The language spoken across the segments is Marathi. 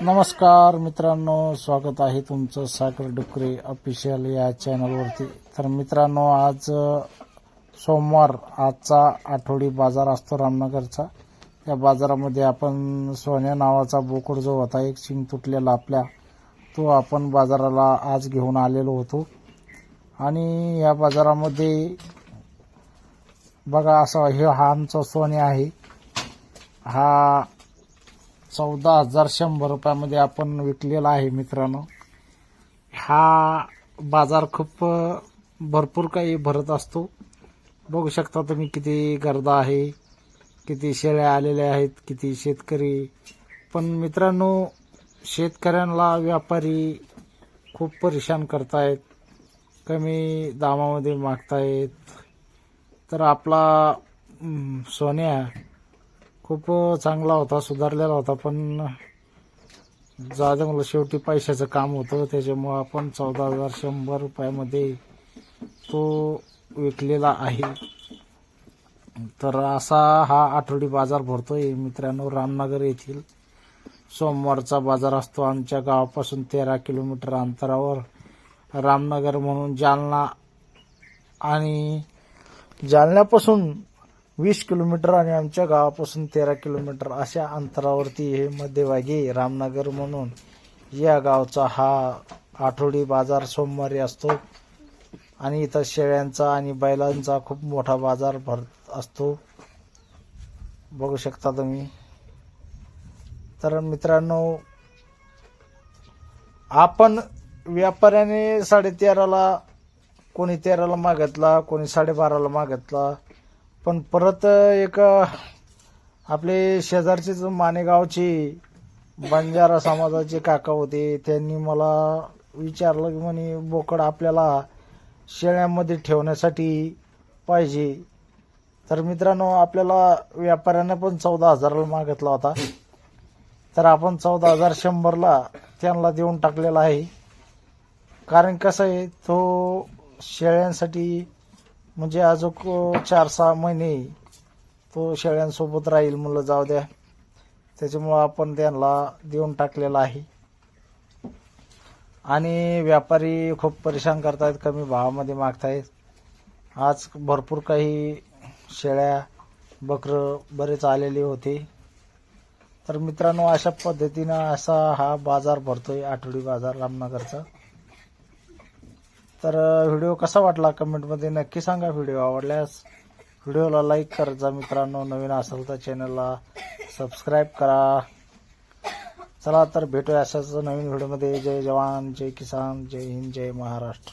नमस्कार मित्रांनो स्वागत आहे तुमचं साखर डुकरे ऑफिशियल या चॅनलवरती तर मित्रांनो आज सोमवार आजचा आठवडी बाजार असतो रामनगरचा. त्या बाजारामध्ये आपण सोन्या नावाचा बोकड जो होता एक शिंग तुटलेला आपल्या तो आपण बाजाराला आज घेऊन आलेलो होतो. आणि या बाजारामध्ये बघा असं हे हा आमचा सोने आहे. हा चौदा हजार शंभर रुपयामध्ये आपण विकलेला आहे मित्रांनो. हा बाजार खूप भरपूर काही भरत असतो. बघू शकता तुम्ही किती गर्दा आहे किती शेळ्या आलेल्या आहेत किती शेतकरी. पण मित्रांनो शेतकऱ्यांना व्यापारी खूप परेशान करतायत कमी दामामध्ये मागतायत. तर आपला सोन्या खूप चांगला होता सुधारलेला होता पण जाऊ मला शेवटी पैशाचं काम होतं. त्याच्यामुळं आपण चौदा हजार शंभर रुपयामध्ये तो विकलेला आहे. तर असा हा आठवडी बाजार भरतोय. मित्रांनो रामनगर येथील सोमवारचा बाजार असतो. आमच्या गावापासून तेरा किलोमीटर अंतरावर. रामनगर म्हणून जालना आणि जालन्यापासून वीस किलोमीटर आणि आमच्या गावापासून तेरा किलोमीटर अशा अंतरावरती हे मध्यभागी रामनगर म्हणून या गावचा हा आठवडी बाजार सोमवारी असतो. आणि इथं शेळ्यांचा आणि बैलांचा खूप मोठा बाजार भरत असतो. बघू शकता तुम्ही. तर मित्रांनो आपण व्यापाऱ्याने साडेतेराला कोणी तेराला मागितला कोणी साडेबाराला मागितला पण परत एक आपले शेजारचेच मानेगावचे बंजारा समाजाचे काका होते. त्यांनी मला विचारलं की म्हणे बोकड आपल्याला शेळ्यामध्ये ठेवण्यासाठी पाहिजे. तर मित्रांनो आपल्याला व्यापाऱ्याने पण चौदा हजाराला मागितला होता. तर आपण चौदा हजार शंभरला त्यांना देऊन टाकलेला आहे. कारण कसं आहे तो शेळ्यांसाठी म्हणजे अजून चार सहा महिने तो शेळ्यांसोबत राहील मुलं जाऊ द्या. त्याच्यामुळं आपण त्यांना देऊन टाकलेला आहे. आणि व्यापारी खूप परेशान करतायत कमी भावामध्ये मागतायत. आज भरपूर काही शेळ्या बकरं बरेच आलेले होते. तर मित्रांनो अशा पद्धतीनं असा हा बाजार भरतोय आठवडी बाजार रामनगरचा. तर व्हिडिओ कसा वाटला कमेंटमध्ये नक्की सांगा. व्हिडिओ आवडल्यास व्हिडिओला लाईक करत मित्रांनो नवीन असेल तर चॅनलला सबस्क्राईब करा. चला तर भेटूया अशाच नवीन व्हिडिओमध्ये. जय जवान जय किसान जय हिंद जय महाराष्ट्र.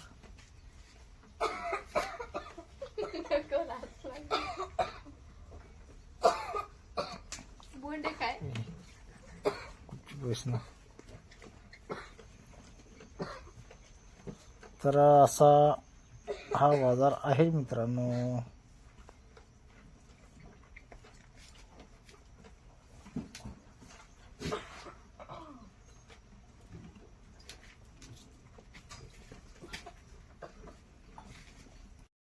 बोंडे तर असा हा बाजार आहे मित्रांनो.